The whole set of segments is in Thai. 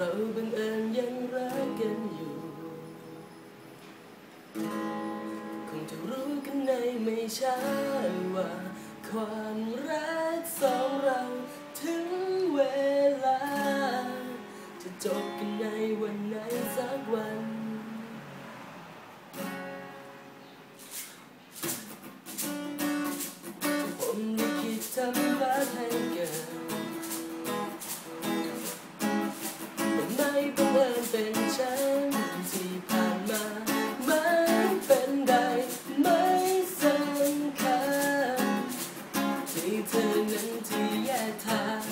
เราบังเอิญยังรักกันอยู่ คงจะรู้กันในไม่ช้าว่า ความรักสองเราถึงเวลา จะจบกันในวันไหนสักวัน นที่แยกทาง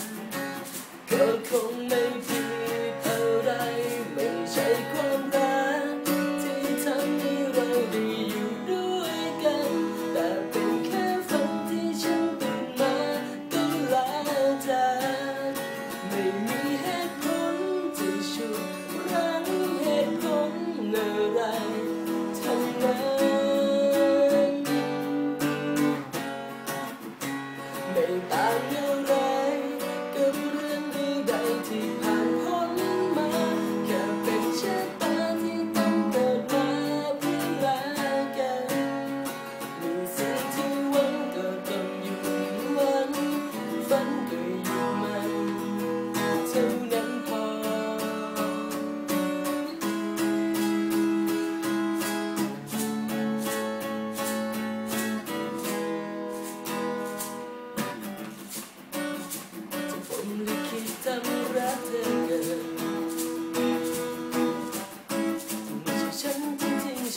ก็คงไม่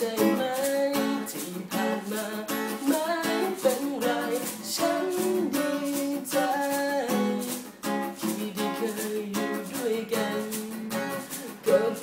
ใช่ไหม ที่ผ่านมาไม่เป็นไร ฉันดีใจ ที่ได้เคยอยู่ด้วยกันกิด